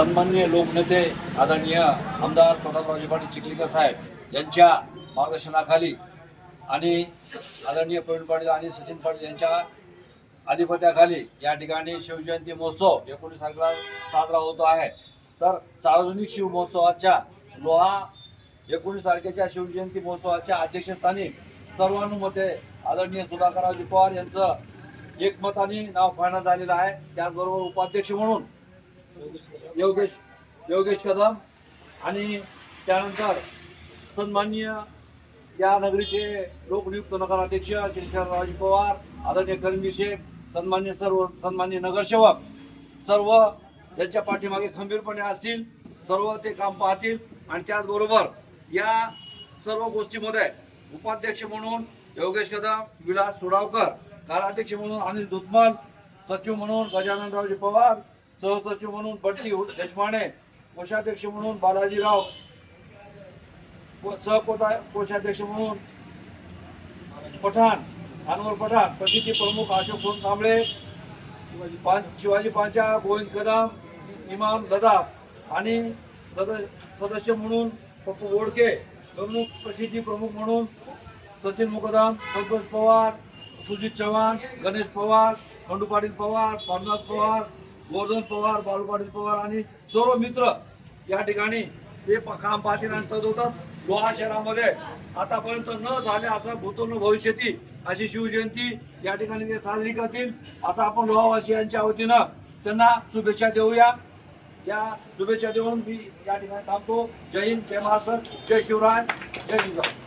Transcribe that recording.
सन्मान्य लोकनेते आदरणीय आमदार प्रतापरावजी पाटील चिखलीकर साहेब यांच्या मार्गदर्शनाखाली आणि आदरणीय प्रवीण पाटील आणि सचिन पाटील यांच्या अधिपत्याखाली या ठिकाणी शिवजयंती महोत्सव एकोणीस तारखेला साजरा होतो आहे. तर सार्वजनिक शिव महोत्सवाच्या लोहा एकोणीस तारखेच्या शिवजयंती महोत्सवाच्या अध्यक्षस्थानी सर्वानुमते आदरणीय सुधाकररावजी पवार यांचं एकमताने नाव करण्यात आलेलं आहे. त्याचबरोबर उपाध्यक्ष म्हणून योगेश योगेश कदम आणि त्यानंतर सन्माननीय या नगरीचे लोकनियुक्त नगराध्यक्ष श्री शरदरावजी पवार आदरणीय करीमजी शेख सन्मान्य सर्व सन्मान्य नगरसेवक सर्व यांच्या पाठीमागे खंबीरपणे असतील सर्व ते काम पाहतील आणि त्याचबरोबर या सर्व गोष्टीमध्ये उपाध्यक्ष म्हणून योगेश कदम विलास सुडावकर कार्याध्यक्ष म्हणून अनिल धुतमल सचिव म्हणून गजाननरावजी पवार सहसचिव म्हणून बंटी देशमाने कोषाध्यक्ष म्हणून बालाजीराव को- सहकोटा कोषाध्यक्ष म्हणून पठाण अनवर पठाण प्रसिद्धी प्रमुख अशोक सोन कांबळे पां- शिवाजी पांचा गोविंद कदम इमाम ददा आणि सद- सदस्य म्हणून पप्पू बोडके प्रमुख प्रसिद्धी प्रमुख म्हणून सचिन मुकदम संतोष पवार सुजित चव्हाण गणेश पवार खंडू पाटील पवार पांडुदास पवार गोर्धन पवार बाळू पाटील पवार आणि सर्व मित्र या ठिकाणी ते काम पाहतील आणि तदोतच लोहा शहरामध्ये आतापर्यंत न झाले असं भूतपूर्व भविष्यती अशी शिवजयंती या ठिकाणी ते साजरी करतील असं आपण लोहावासियांच्या वतीनं त्यांना शुभेच्छा देऊया. या शुभेच्छा देऊन मी या ठिकाणी थांबतो. जय हिंद जय महाराष्ट्र जय शिवराय जय जिजाऊ